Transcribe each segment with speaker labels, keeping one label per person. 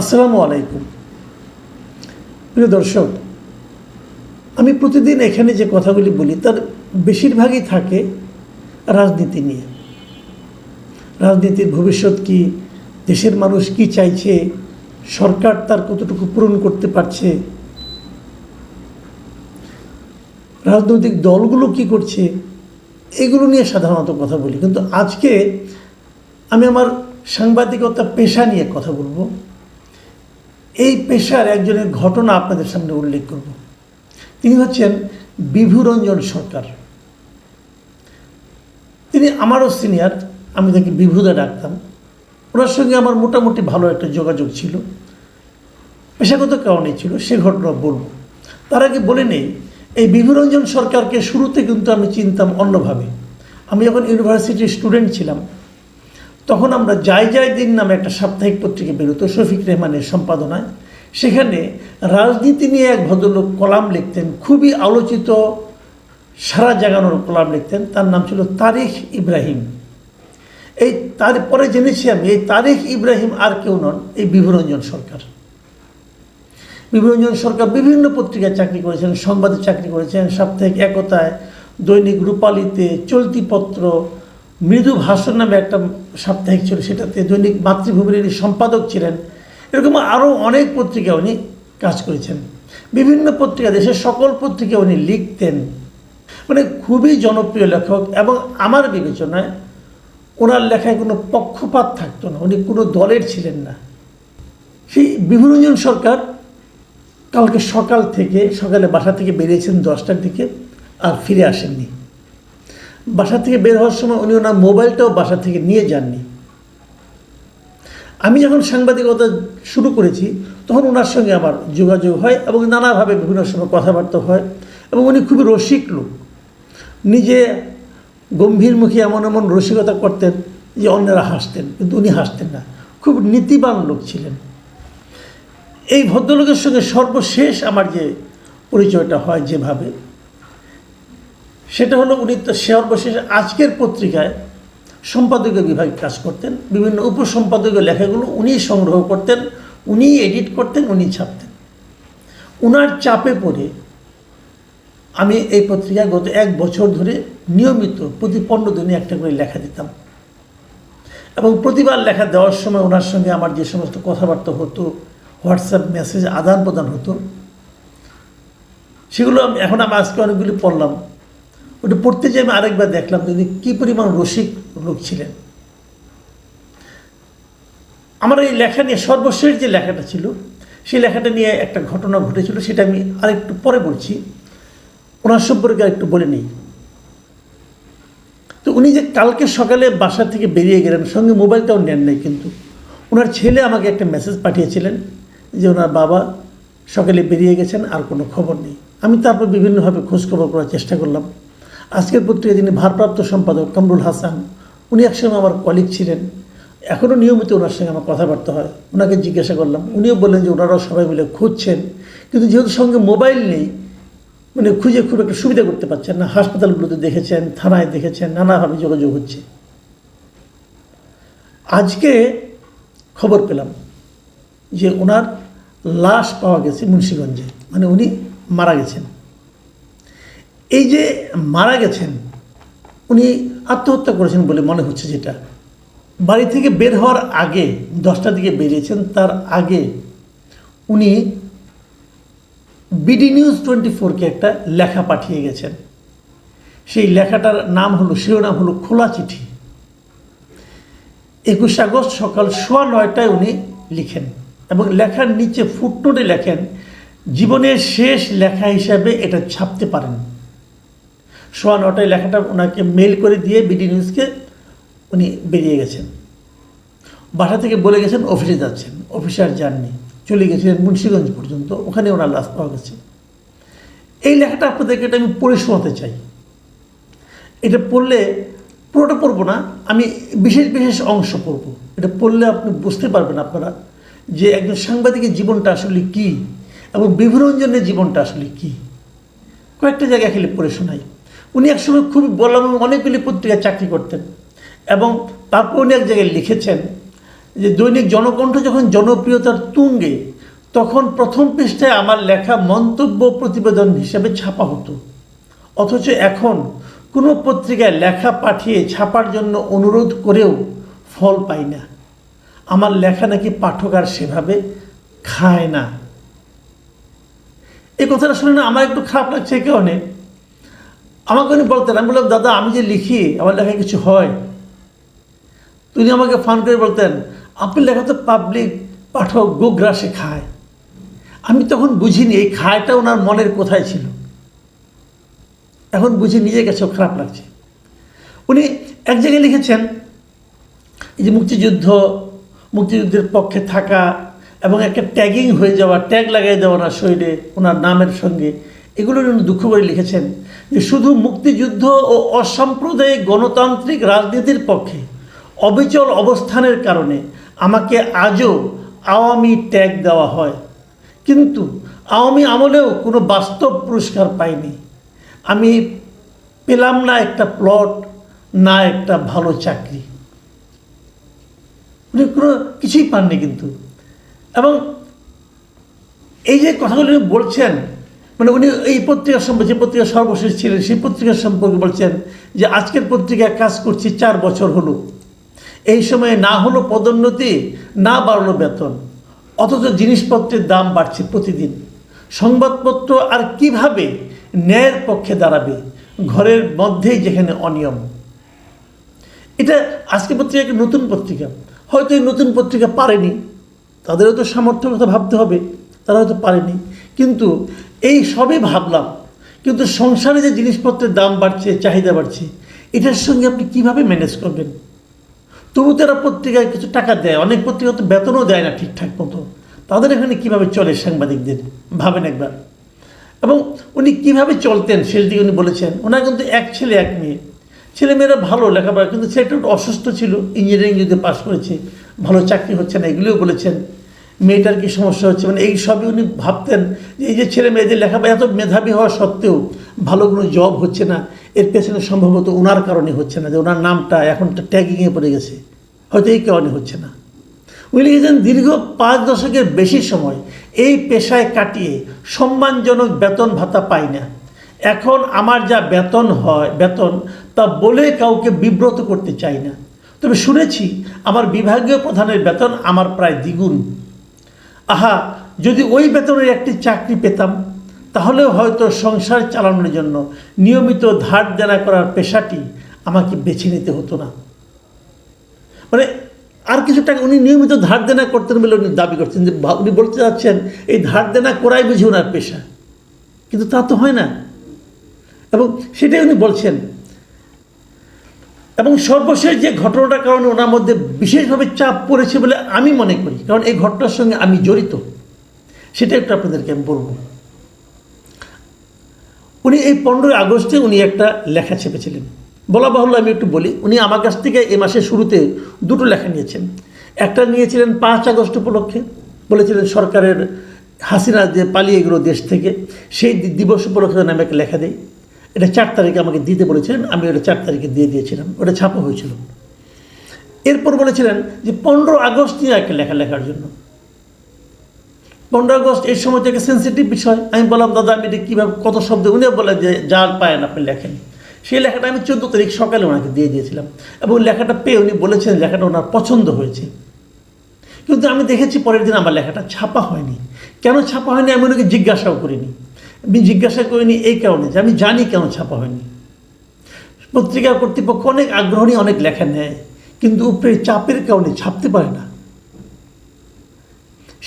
Speaker 1: আসসালামু আলাইকুম। প্রিয় দর্শক, আমি প্রতিদিন এখানে যে কথাগুলি বলি, তার বেশিরভাগই থাকে রাজনীতি নিয়ে। রাজনীতির ভবিষ্যৎ কি, দেশের মানুষ কি চাইছে, সরকার তার কতটুকু পূরণ করতে পারছে, রাজনৈতিক দলগুলো কি করছে, এগুলো নিয়ে সাধারণত কথা বলি। কিন্তু আজকে আমি আমার সাংবাদিকতা পেশা নিয়ে কথা বলব। এই পেশার একজনের ঘটনা আপনাদের সামনে উল্লেখ করব। তিনি হচ্ছেন বিভুরঞ্জন সরকার। তিনি আমারও সিনিয়র, আমি তাকে বিভুদা ডাকতাম। ওনার সঙ্গে আমার মোটামুটি ভালো একটা যোগাযোগ ছিল। পেশাগত কারণেই ছিল, সে ঘটনা বলব। তার আগে বলে নেই, এই বিভুরঞ্জন সরকারকে শুরুতে কিন্তু আমি চিনতাম অন্যভাবে। আমি যখন ইউনিভার্সিটির স্টুডেন্ট ছিলাম তখন আমরা যাই যাই দিন নামে একটা সাপ্তাহিক পত্রিকা বেরোতো শফিক রেহমানের সম্পাদনায়। সেখানে রাজনীতি নিয়ে এক ভদ্রলোক কলাম লিখতেন, খুবই আলোচিত, সারা জাগানোর কলাম লিখতেন, তার নাম ছিল তারিখ ইব্রাহিম। এই তারপরে জেনেছি আমি, এই তারিখ ইব্রাহিম আর কেউ নন, এই বিভুরঞ্জন সরকার। বিভুরঞ্জন সরকার বিভিন্ন পত্রিকায় চাকরি করেছেন, সংবাদে চাকরি করেছেন, সাপ্তাহিক একতায়, দৈনিক রূপালীতে, চলতি পত্র মৃদু ভাষণ নামে একটা সাপ্তাহিক ছিল, সেটাতে দৈনিক মাতৃভূমির ইনি সম্পাদক ছিলেন, এরকম আরও অনেক পত্রিকা উনি কাজ করেছেন। বিভিন্ন পত্রিকা, দেশের সকল পত্রিকা উনি লিখতেন। মানে খুবই জনপ্রিয় লেখক এবং আমার বিবেচনায় ওনার লেখায় কোনো পক্ষপাত থাকতো না, উনি কোনো দলের ছিলেন না। সেই বিভুরঞ্জন সরকার কালকে সকাল থেকে, সকালে বাসা থেকে বেরিয়েছেন দশটার দিকে আর ফিরে আসেননি। বাসা থেকে বের হওয়ার সময় উনি ওনার মোবাইলটাও বাসা থেকে নিয়ে যাননি। আমি যখন সাংবাদিকতা শুরু করেছি, তখন ওনার সঙ্গে আমার যোগাযোগ হয় এবং নানাভাবে বিভিন্ন সময় কথাবার্তা হয় এবং উনি খুবই রসিক লোক। নিজে গম্ভীরমুখী এমন এমন রসিকতা করতেন যে অন্যরা হাসতেন, কিন্তু উনি হাসতেন না। খুব নীতিবান লোক ছিলেন। এই ভদ্রলোকের সঙ্গে সর্বশেষ আমার যে পরিচয়টা হয় যেভাবে সেটা হলো উনি তো সর্বশেষ আজকের পত্রিকায় সম্পাদকীয় বিভাগে কাজ করতেন, বিভিন্ন উপসম্পাদকীয় লেখাগুলো উনিই সংগ্রহ করতেন, উনি এডিট করতেন, উনি ছাপতেন। উনার চাপে পড়ে আমি এই পত্রিকায় গত এক বছর ধরে নিয়মিত প্রতি পনেরো দিনে একটা করে লেখা দিতাম। এবং প্রতিবার লেখা দেওয়ার সময় ওনার সঙ্গে আমার যে সমস্ত কথাবার্তা হতো, হোয়াটসঅ্যাপ মেসেজ আদান প্রদান হতো, সেগুলো আমি এখন আমি আজকে অনেকগুলি পড়লাম। ওটা পড়তে যেয়ে আমি আরেকবার দেখলাম তিনি কী পরিমাণ রসিক লোক ছিলেন। আমার এই লেখা নিয়ে সর্বশেষ যে লেখাটা ছিল, সেই লেখাটা নিয়ে একটা ঘটনা ঘটেছিল, সেটা আমি আরেকটু পরে বলছি। ওনার সম্পর্কে আরেকটু বলে নিই। তো উনি যে কালকে সকালে বাসা থেকে বেরিয়ে গেলেন, সঙ্গে মোবাইলটাও নেন নাই কিন্তু। ওনার ছেলে আমাকে একটা মেসেজ পাঠিয়েছিলেন যে ওনার বাবা সকালে বেরিয়ে গেছেন, আর কোনো খবর নেই। আমি তারপর বিভিন্নভাবে খোঁজখবর করার চেষ্টা করলাম। আজকের পত্রিকা যিনি ভারপ্রাপ্ত সম্পাদক কামরুল হাসান, উনি একসময় আমার কলিগ ছিলেন। এখনও নিয়মিত ওনার সঙ্গে আমার কথাবার্তা হয়। ওনাকে জিজ্ঞাসা করলাম। উনিও বললেন যে ওনারাও সবাই মিলে খুঁজছেন। কিন্তু যেহেতু সঙ্গে মোবাইল নেই মানে খুঁজে খুব একটা সুবিধা করতে পারছেন না। হাসপাতালগুলোতে দেখেছেন, থানায় দেখেছেন, নানাভাবে যোগাযোগ হচ্ছে। আজকে খবর পেলাম যে ওনার লাশ পাওয়া গেছে মুন্সীগঞ্জে। মানে উনি মারা গেছেন। এই যে মারা গেছেন, উনি আত্মহত্যা করেছেন বলে মনে হচ্ছে যেটা। বাড়ি থেকে বের হওয়ার আগে, দশটার দিকে বেরিয়েছেন, তার আগে উনি বিডি নিউজ টোয়েন্টি ফোরকে একটা লেখা পাঠিয়ে গেছেন। সেই লেখাটার নাম হলো, শিরোনাম হলো খোলা চিঠি। একুশে আগস্ট সকাল সোয়া নয়টায় উনি লিখেন এবং লেখার নিচে ফুটনোটে লেখেন, জীবনের শেষ লেখা হিসাবে এটা ছাপতে পারেন। সোয়া নটায় লেখাটা ওনাকে মেল করে দিয়ে বিডি নিউজকে উনি বেরিয়ে গেছেন। বাসা থেকে বলে গেছেন অফিসে যাচ্ছেন। অফিসে আর যাননি। চলে গেছিলেন মুন্সীগঞ্জ পর্যন্ত। ওখানে ওনার লাশ পাওয়া গেছে। এই লেখাটা আপনাদেরকে এটা আমি পড়ে শোনাতে চাই। এটা পড়লে পুরোটা পড়ব না, আমি বিশেষ বিশেষ অংশ পড়ব। এটা পড়লে আপনি বুঝতে পারবেন আপনারা যে একজন সাংবাদিকের জীবনটা আসলে কী এবং বিভরঞ্জনের জীবনটা আসলে কী। কয়েকটা জায়গায় খেলে পড়ে শোনাই। উনি একসময় খুবই বললাম, অনেকগুলি পত্রিকায় চাকরি করতেন। এবং তারপর উনি এক জায়গায় লিখেছেন যে, দৈনিক জনকণ্ঠ যখন জনপ্রিয়তার তুঙ্গে, তখন প্রথম পৃষ্ঠায় আমার লেখা মন্তব্য প্রতিবেদন হিসেবে ছাপা হতো। অথচ এখন কোনো পত্রিকায় লেখা পাঠিয়ে ছাপার জন্য অনুরোধ করেও ফল পাই না। আমার লেখা নাকি পাঠক আর সেভাবে খায় না। এই কথাটা শুনে না আমার একটু খারাপ লাগছে এই কারণে। আমাকে উনি বলতেন, আমি বললাম, দাদা, আমি যে লিখি, আমার লেখায় কিছু হয়। তিনি আমাকে ফান করে বলতেন, আপনি লেখা তো পাবলিক পাঠক গোগ্রাসে খায় আমি তখন বুঝিনি, এই খায়টা ওনার মনের কোথায় ছিল। এখন বুঝি নিজের কাছেও খারাপ লাগছে। উনি এক জায়গায় লিখেছেন, এই যে মুক্তিযুদ্ধ, মুক্তিযুদ্ধের পক্ষে থাকা এবং একটা ট্যাগিং হয়ে যাওয়া ট্যাগ লাগাই দেওয়া ওনার শরীরে, ওনার নামের সঙ্গে এগুলো উনি দুঃখ করে লিখেছেন যে শুধু মুক্তিযুদ্ধ ও অসাম্প্রদায়িক গণতান্ত্রিক রাজনীতির পক্ষে অবিচল অবস্থানের কারণে আমাকে আজও আওয়ামী ট্যাগ দেওয়া হয়। কিন্তু আওয়ামী আমলেও কোনো বাস্তব পুরস্কার পাইনি। আমি পেলাম না একটা প্লট, না একটা ভালো চাকরি। উনি কোনো কিছুই পাননি কিন্তু। এবং এই যে কথাগুলো বলছেন মানে উনি এই পত্রিকা সম্পর্কে, যে পত্রিকা সর্বশেষ ছিলেন, সেই পত্রিকার সম্পর্কে বলছেন যে আজকের পত্রিকায় কাজ করছি চার বছর হলো। এই সময়ে না হলো পদোন্নতি, না বাড়লো বেতন। অথচ জিনিসপত্রের দাম বাড়ছে প্রতিদিন। সংবাদপত্র আর কীভাবে ন্যায়ের পক্ষে দাঁড়াবে? ঘরের মধ্যেই যেখানে অনিয়ম। এটা আজকে পত্রিকা একটা নতুন পত্রিকা। হয়তো এই নতুন পত্রিকা পারেনি। তাদেরও তো সামর্থ্যের কথা ভাবতে হবে। তারা হয়তো পারেনি। কিন্তু এই সবই ভাবলাম। কিন্তু সংসারে যে জিনিসপত্রের দাম বাড়ছে, চাহিদা বাড়ছে, এটার সঙ্গে আপনি কীভাবে ম্যানেজ করবেন? তবু তারা পত্রিকায় কিছু টাকা দেয়, অনেক পত্রিকা তো বেতনও দেয় না ঠিকঠাক মতো। তাদের এখানে কীভাবে চলে সাংবাদিকদের? ভাবেন একবার। এবং উনি কীভাবে চলতেন? শেষ দিকে উনি বলেছেন, ওনার কিন্তু এক ছেলে, এক মেয়ে। ছেলেমেয়েরা ভালো লেখাপড়া, কিন্তু ছেলেটা অসুস্থ ছিল ইঞ্জিনিয়ারিং যদি পাশ করেছে, ভালো চাকরি হচ্ছে না। এগুলিও বলেছেন। মেয়েটার কি সমস্যা হচ্ছে? মানে এই সবই উনি ভাবতেন যে এই যে ছেলে মেয়েদের লেখাপড়া এত মেধাবী হওয়া সত্ত্বেও ভালো কোনো জব হচ্ছে না। এর পেছনে সম্ভবত ওনার কারণে হচ্ছে না, যে ওনার নামটা এখন ট্যাগিংয়ে পড়ে গেছে। হয়তো এই কারণে হচ্ছে না। উনি লিখেছেন, দীর্ঘ পাঁচ দশকের বেশি সময় এই পেশায় কাটিয়ে সম্মানজনক বেতন ভাতা পাই না। এখন আমার যা বেতন হয়, বেতন, তা বলে কাউকে বিব্রত করতে চাই না। তবে শুনেছি, আমার বিভাগীয় প্রধানের বেতন আমার প্রায় দ্বিগুণ। আহা, যদি ওই বেতনের একটি চাকরি পেতাম তাহলে হয়তো সংসার চালানোর জন্য নিয়মিত ধার দেনা করার পেশাটি আমাকে বেছে নিতে হতো না। মানে আর কিছু টাকা উনি নিয়মিত ধার দেনা করতেন বলে উনি দাবি করছেন যে উনি বলতে চাচ্ছেন, এই ধার দেনা করাই বুঝি ওনার পেশা। কিন্তু তা তো হয় না। এবং সেটাই উনি বলছেন এবং সর্বশেষ যে ঘটনাটার কারণে ওনার মধ্যে বিশেষভাবে চাপ পড়েছে বলে আমি মনে করি। কারণ এই ঘটনার সঙ্গে আমি জড়িত। সেটা একটু আপনাদেরকে আমি বলব। উনি এই পনেরোই আগস্টে উনি একটা লেখা ছেপেছিলেন। বলা বাহুল্য আমি একটু বলি, উনি আমার কাছ থেকে এ মাসের শুরুতে দুটো লেখা নিয়েছেন। একটা নিয়েছিলেন পাঁচ আগস্ট উপলক্ষে, বলেছিলেন সরকারের হাসিনা যে পালিয়ে গেল দেশ থেকে, সেই দিবস উপলক্ষে নামে একটা লেখা দিই। এটা চার তারিখে আমাকে দিতে বলেছিলেন, আমি ওটা চার তারিখে দিয়ে দিয়েছিলাম, ওটা ছাপা হয়েছিল। এরপর বলেছিলেন যে পনেরো আগস্ট নিয়ে একটা লেখা লেখার জন্য। পনেরো আগস্ট এই সময় থেকে সেন্সিটিভ বিষয়। আমি বললাম, দাদা, আমি এটা কীভাবে, কত শব্দ? উনিও বলে যে যার পায়েন আপনি লেখেন। সেই লেখাটা আমি চোদ্দ তারিখ সকালে ওনাকে দিয়ে দিয়েছিলাম। এবং লেখাটা পেয়ে উনি বলেছেন লেখাটা ওনার পছন্দ হয়েছে। কিন্তু আমি দেখেছি পরের দিন আমার লেখাটা ছাপা হয়নি। কেন ছাপা হয়নি আমি ওনাকে জিজ্ঞাসাও করিনি। আমি জিজ্ঞাসা করিনি এই কারণে যে আমি জানি কেন ছাপা হয়নি। পত্রিকা কর্তৃপক্ষ অনেক আগ্রহ নিয়ে অনেক লেখা নেয়, কিন্তু উপরে চাপের কারণে ছাপতে পারে না।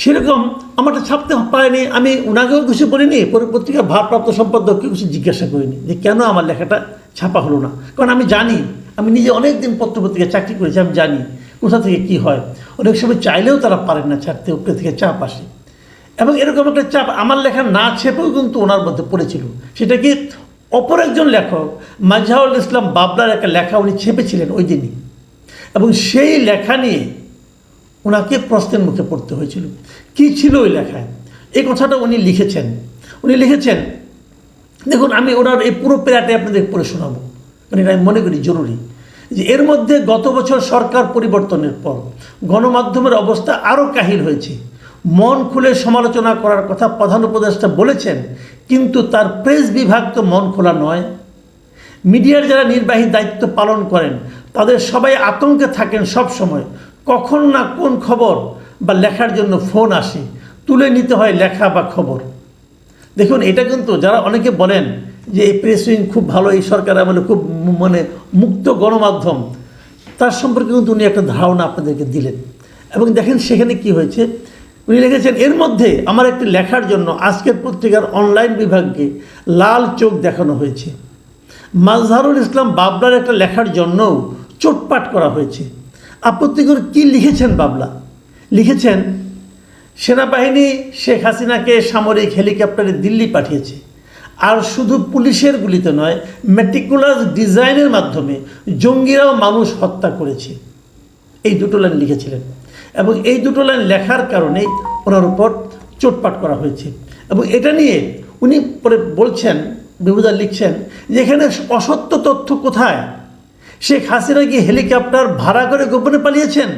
Speaker 1: সেরকম আমারটা ছাপতে পারেনি, আমি ওনাকেও কিছু বলিনি, পরে পত্রিকার ভারপ্রাপ্ত সম্পাদককে কিছু জিজ্ঞাসা করিনি যে কেন আমার লেখাটা ছাপা হলো না। কারণ আমি জানি, আমি নিজে অনেক দিন পত্রপত্রিকায় চাকরি করেছি, আমি জানি কোথা থেকে কি হয়। অনেক সময় চাইলেও তারা পারেন না ছাড়তে, উপরে থেকে চাপ আসে। এবং এরকম একটা চাপ আমার লেখা না ছেপেও কিন্তু ওনার মধ্যে পড়েছিল। সেটা কি? অপর একজন লেখক, মাঝহাউল ইসলাম বাবলার একটা লেখা উনি ছেপেছিলেন ওই দিনই। এবং সেই লেখা নিয়ে ওনাকে প্রশ্নের মুখে পড়তে হয়েছিল। কি ছিল ওই লেখায়? এই কথাটা উনি লিখেছেন। উনি লিখেছেন, দেখুন, আমি ওনার এই পুরো প্যারাটাই আপনাদের পড়ে শোনাবো। মানে আমি মনে করি জরুরি যে এর মধ্যে গত বছর সরকার পরিবর্তনের পর গণমাধ্যমের অবস্থা আরও কাহিল হয়েছে। মন খুলে সমালোচনা করার কথা প্রধান উপদেষ্টা বলেছেন, কিন্তু তার প্রেস বিভাগ তো মন খোলা নয়। মিডিয়ার যারা নির্বাহী দায়িত্ব পালন করেন, তাদের সবাই আতঙ্কে থাকেন সব সময়। কখন না কোন খবর বা লেখার জন্য ফোন আসে, তুলে নিতে হয় লেখা বা খবর। দেখুন, এটা কিন্তু যারা অনেকে বলেন যে এই প্রেস উইং খুব ভালো, এই সরকার আমলে খুব মানে মুক্ত গণমাধ্যম, তার সম্পর্কে কিন্তু উনি একটা ধারণা আপনাদেরকে দিলেন। এবং দেখেন সেখানে কি হয়েছে উনি লিখেছেন, এর মধ্যে আমার একটি লেখার জন্য আজকের পত্রিকার অনলাইন বিভাগকে লাল চোখ দেখানো হয়েছে। মাজহারুল ইসলাম বাবলার একটা লেখার জন্যও চোটপাট করা হয়েছে। আপত্তিকর কি লিখেছেন বাবলা? লিখেছেন, সেনাবাহিনী শেখ হাসিনাকে সামরিক হেলিকপ্টারে দিল্লি পাঠিয়েছে। আর শুধু পুলিশের গুলিতে নয়, মেটিকুলাস ডিজাইনের মাধ্যমে জঙ্গিরাও মানুষ হত্যা করেছে। এই দুটো লাইন লিখেছিলেন। এবং এই দুটো লাইন লেখার কারণেই ওনার উপর চোটপাট করা হয়েছে। এবং এটা নিয়ে উনি পরে বলছেন বিভুদা লিখছেন, যে এখানে অসত্য তথ্য কোথায়? শেখ হাসিনা কি হেলিকপ্টার ভাড়া করে গোপনে পালিয়েছেন?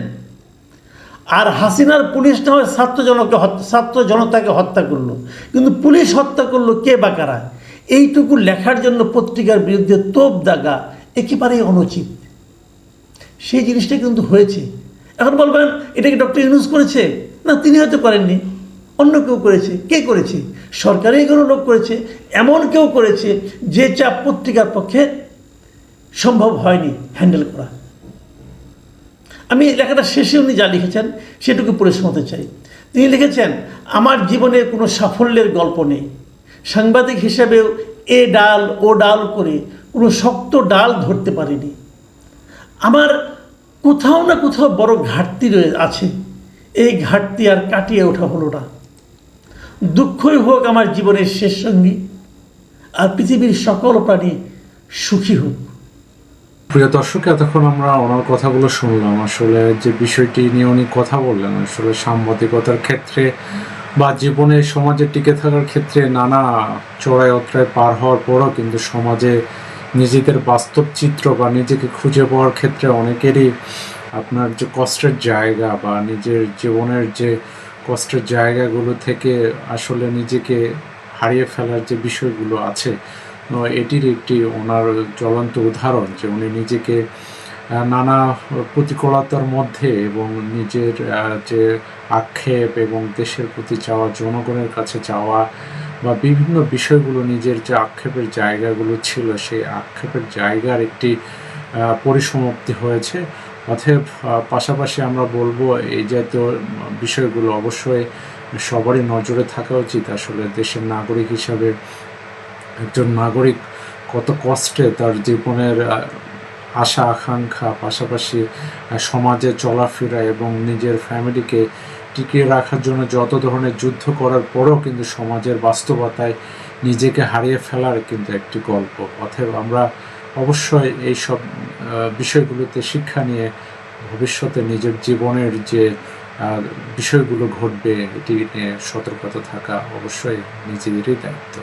Speaker 1: আর হাসিনার পুলিশ না হয় ছাত্র জনকে হত্যা ছাত্র জনতাকে হত্যা করল। কিন্তু পুলিশ হত্যা করল কে বা কারা? এইটুকু লেখার জন্য পত্রিকার বিরুদ্ধে তোপ দাগা একেবারেই অনুচিত। সেই জিনিসটা কিন্তু হয়েছে। এখন বলবেন এটা কি ডক্টর ইউনুস করেছে? না, তিনি হয়তো করেননি। অন্য কেউ করেছে। কে করেছে? সরকারি কোনো লোক করেছে। এমন কেউ করেছে যে চাপ পত্রিকার পক্ষে সম্ভব হয়নি হ্যান্ডেল করা। আমি লেখাটা শেষে উনি যা লিখেছেন, সেটুকু পড়ে শোনাতে চাই। তিনি লিখেছেন, আমার জীবনে কোনো সাফল্যের গল্প নেই। সাংবাদিক হিসাবেও এ ডাল, ও ডাল করে কোনো শক্ত ডাল ধরতে পারিনি। আমার কোথাও না কোথাও বড় ঘাটতি রয়ে আছে। এই ঘাটতি আর কাটিয়ে ওঠা হলো না। দুঃখই হোক আমার জীবনের শেষ সঙ্গী, আর পৃথিবীর সকল প্রাণী সুখী হোক।
Speaker 2: প্রিয় দর্শক, এতক্ষণ আমরা ওনার কথাগুলো শুনলাম। আসলে যে বিষয়টি নিয়ে উনি কথা বললেন, আসলে সাংবাদিকতার ক্ষেত্রে বা জীবনে সমাজে টিকে থাকার ক্ষেত্রে নানা চড়াই অত্রায় পার হওয়ার পরও কিন্তু সমাজে নিজেদের বাস্তব চিত্র বা নিজেকে খুঁজে পাওয়ার ক্ষেত্রে অনেকেরই আপনার যে কষ্টের জায়গা বা নিজের জীবনের যে কষ্টের জায়গাগুলো থেকে আসলে নিজেকে হারিয়ে ফেলার যে বিষয়গুলো আছে এটির একটি ওনার জ্বলন্ত উদাহরণ যে উনি নিজেকে নানা প্রতিকূলতার মধ্যে এবং নিজের যে আক্ষেপ এবং দেশের প্রতি চাওয়া, জনগণের কাছে চাওয়া বা বিভিন্ন বিষয়গুলো নিজের যে আক্ষেপের জায়গাগুলো ছিল, সেই আক্ষেপের জায়গার একটি পরিসমাপ্তি হয়েছে। অতএব পাশাপাশি আমরা বলব, এই জাতীয় বিষয়গুলো অবশ্যই সবারই নজরে থাকা উচিত। আসলে দেশের নাগরিক হিসাবে একজন নাগরিক কত কষ্টে তার জীবনের আশা, আকাঙ্ক্ষা, পাশাপাশি সমাজে চলাফেরা এবং নিজের ফ্যামিলিকে টিকিয়ে রাখার জন্য যত ধরনের যুদ্ধ করার পরও কিন্তু সমাজের বাস্তবতায় নিজেকে হারিয়ে ফেলার কিন্তু একটি গল্প। অতএব আমরা অবশ্যই এই সব বিষয়গুলোতে শিক্ষা নিয়ে ভবিষ্যতে নিজের জীবনের যে বিষয়গুলো ঘটবে, এটি নিয়ে সতর্কতা থাকা অবশ্যই নিজেদেরই দায়িত্ব।